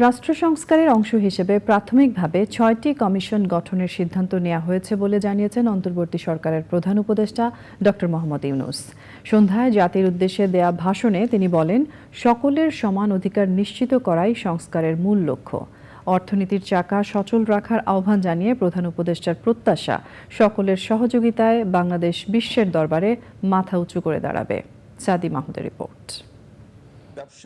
রাষ্ট্র সংস্কারের অংশ হিসেবে প্রাথমিকভাবে ছয়টি কমিশন গঠনের সিদ্ধান্ত নেওয়া হয়েছে বলে জানিয়েছেন অন্তর্বর্তী সরকারের প্রধান উপদেষ্টা ডক্টর মোহাম্মদ ইউনুস। সন্ধ্যায় জাতির উদ্দেশ্যে দেয়া ভাষণে তিনি বলেন, সকলের সমান অধিকার নিশ্চিত করাই সংস্কারের মূল লক্ষ্য। অর্থনীতির চাকা সচল রাখার আহ্বান জানিয়ে প্রধান উপদেষ্টার প্রত্যাশা, সকলের সহযোগিতায় বাংলাদেশ বিশ্বের দরবারে মাথা উঁচু করে দাঁড়াবে। সাদি মাহমুদের রিপোর্ট।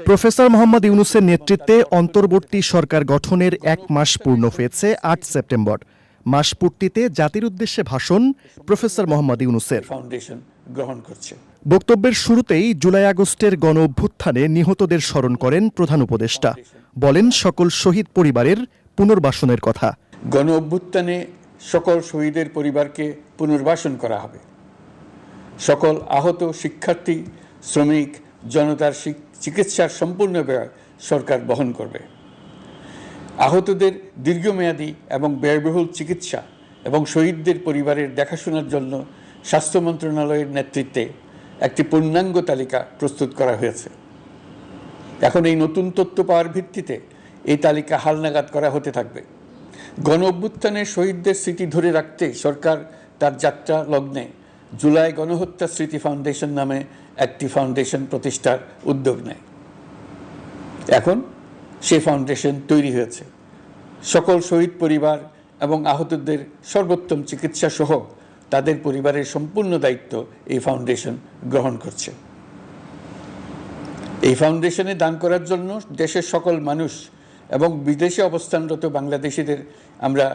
প্রফেসর মোহাম্মদ ইউনুসের নেতৃত্বে অন্তর্বর্তী সরকার গঠনের এক মাস পূর্ণ হয়েছে আট সেপ্টেম্বর। মাস পূর্তিতে জাতির উদ্দেশ্যে ভাষণ প্রফেসর মোহাম্মদ ইউনুসের। গ্রহণ করছে। বক্তব্যের শুরুতেই জুলাই আগস্টের গণ অভ্যুত্থানে নিহতদের স্মরণ করেন প্রধান উপদেষ্টা। বলেন সকল শহীদ পরিবারের পুনর্বাসনের কথা। গণ অভ্যুত্থানে সকল শহীদের পরিবারকে পুনর্বাসন করা হবে। সকল আহত শিক্ষার্থী শ্রমিক জনতার চিকিৎসার সম্পূর্ণ ব্যয় সরকার বহন করবে। আহতদের দীর্ঘমেয়াদী এবং ব্যয়বহুল চিকিৎসা এবং শহীদদের পরিবারের দেখাশোনার জন্য স্বাস্থ্য মন্ত্রণালয়ের নেতৃত্বে একটি পূর্ণাঙ্গ তালিকা প্রস্তুত করা হয়েছে। এখন এই নতুন তথ্য পাওয়ার ভিত্তিতে এই তালিকা হালনাগাদ করা হতে থাকবে। গণ অভ্যুত্থানে শহীদদের স্মৃতি ধরে রাখতে সরকার তার যাত্রা লগ্নে জুলাই গণহত্যা স্মৃতি ফাউন্ডেশন নামে একটি ফাউন্ডেশন প্রতিষ্ঠার উদ্যোগ নেয়। এখন সেই ফাউন্ডেশন তৈরি হয়েছে। সকল শহীদ পরিবার এবং আহতদের সর্বোত্তম চিকিৎসা সহ তাদের পরিবারের সম্পূর্ণ দায়িত্ব এই ফাউন্ডেশন গ্রহণ করছে। এই ফাউন্ডেশনে দান করার জন্য দেশের সকল মানুষ এবং বিদেশে অবস্থানরত বাংলাদেশিদের আমরা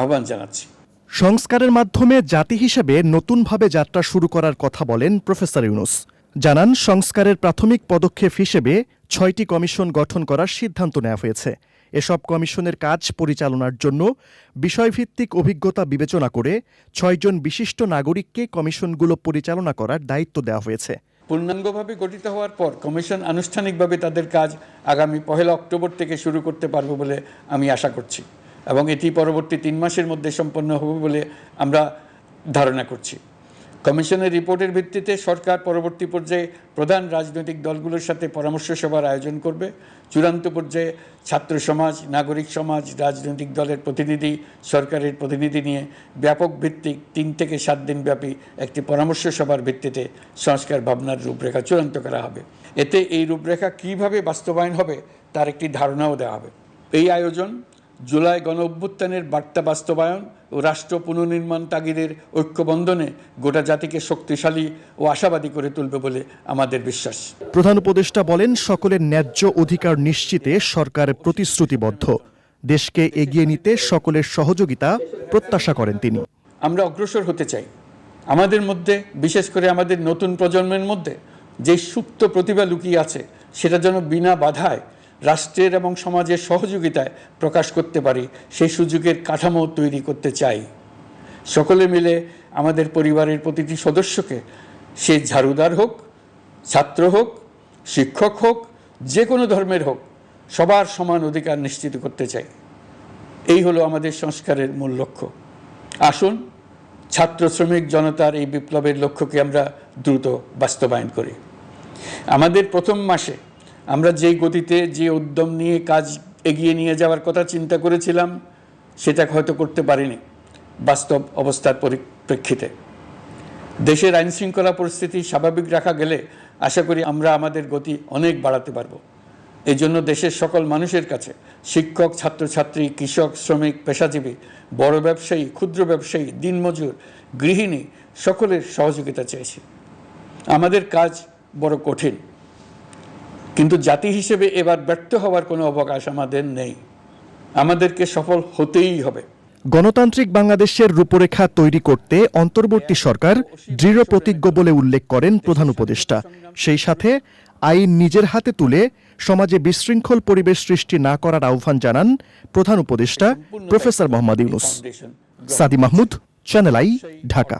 আহ্বান জানাচ্ছি। সংস্কারের মাধ্যমে জাতি হিসেবে নতুনভাবে যাত্রা শুরু করার কথা বলেন প্রফেসর ইউনুস। জানান, সংস্কারের প্রাথমিক পদক্ষেপ হিসেবে ছয়টি কমিশন গঠন করার সিদ্ধান্ত নেওয়া হয়েছে। এসব কমিশনের কাজ পরিচালনার জন্য বিষয়ভিত্তিক অভিজ্ঞতা বিবেচনা করে ছয়জন বিশিষ্ট নাগরিককে কমিশনগুলো পরিচালনা করার দায়িত্ব দেওয়া হয়েছে। পূর্ণাঙ্গভাবে গঠিত হওয়ার পর কমিশন আনুষ্ঠানিকভাবে তাদের কাজ আগামী পহেলা অক্টোবর থেকে শুরু করতে পারব বলে আমি আশা করছি এবং এটি পরবর্তী তিন মাসের মধ্যে সম্পন্ন হবে বলে আমরা ধারণা করছি। কমিশনের রিপোর্টের ভিত্তিতে সরকার পরবর্তী পর্যায়ে প্রধান রাজনৈতিক দলগুলোর সাথে পরামর্শ সভার আয়োজন করবে। চূড়ান্ত পর্যায়ে ছাত্র সমাজ, নাগরিক সমাজ, রাজনৈতিক দলের প্রতিনিধি, সরকারের প্রতিনিধি নিয়ে ব্যাপক ভিত্তিক তিন থেকে সাত দিন ব্যাপী একটি পরামর্শ সভার ভিত্তিতে সংস্কার ভাবনার রূপরেখা চূড়ান্ত করা হবে। এতে এই রূপরেখা কীভাবে বাস্তবায়ন হবে তার একটি ধারণাও দেওয়া হবে। এই আয়োজন জুলাই গণ অভ্যুত্থানের বার্তা বাস্তবায়ন ও রাষ্ট্র পুনর্নির্মাণ তাগিদের ঐক্যবন্ধনে গোটা জাতিকে শক্তিশালী ও আশাবাদী করে তুলবে বলে আমাদের বিশ্বাস। প্রধান উপদেষ্টা বলেন সকলের ন্যায্য অধিকার নিশ্চিতে সরকার প্রতিশ্রুতিবদ্ধ। দেশকে এগিয়ে নিতে সকলের সহযোগিতা প্রত্যাশা করেন তিনি। আমরা অগ্রসর হতে চাই। আমাদের মধ্যে বিশেষ করে আমাদের নতুন প্রজন্মের মধ্যে যে সুপ্ত প্রতিভা লুকিয়ে আছে সেটা যেন বিনা বাধায় রাষ্ট্রের এবং সমাজের সহযোগিতায় প্রকাশ করতে পারি, সেই সুযোগের কাঠামো তৈরি করতে চাই। সকলে মিলে আমাদের পরিবারের প্রতিটি সদস্যকে, সে ঝাড়ুদার হোক, ছাত্র হোক, শিক্ষক হোক, যে কোনো ধর্মের হোক, সবার সমান অধিকার নিশ্চিত করতে চাই। এই হলো আমাদের সংস্কারের মূল লক্ষ্য। আসুন, ছাত্র শ্রমিক জনতার এই বিপ্লবের লক্ষ্যকে আমরা দ্রুত বাস্তবায়ন করি। আমাদের প্রথম মাসে আমরা যেই গতিতে, যে উদ্যম নিয়ে কাজ এগিয়ে নিয়ে যাওয়ার কথা চিন্তা করেছিলাম, সেটা হয়তো করতে পারিনি বাস্তব অবস্থার পরিপ্রেক্ষিতে। দেশের আইন শৃঙ্খলা পরিস্থিতি স্বাভাবিক রাখা গেলে আশা করি আমরা আমাদের গতি অনেক বাড়াতে পারব। এই জন্য দেশের সকল মানুষের কাছে, শিক্ষক, ছাত্রছাত্রী, কৃষক, শ্রমিক, পেশাজীবী, বড় ব্যবসায়ী, ক্ষুদ্র ব্যবসায়ী, দিনমজুর, গৃহিণী সকলের সহযোগিতা চেয়েছি। আমাদের কাজ বড় কঠিন। কিন্তু জাতি হিসেবে এবার ব্যর্থ হওয়ার কোনো অবকাশ আমাদের নেই। আমাদেরকে সফল হতেই হবে। গণতান্ত্রিক বাংলাদেশের রূপরেখা তৈরি করতে অন্তর্বর্তী সরকার দৃঢ় প্রতিজ্ঞ বলে উল্লেখ করেন প্রধান উপদেষ্টা। সেই সাথে আইন নিজের হাতে তুলে সমাজে বিশৃঙ্খল পরিবেশ সৃষ্টি না করার আহ্বান জানান প্রধান উপদেষ্টা professor Mohammad Yunus. Sadi Mahmud, channel I, Dhaka.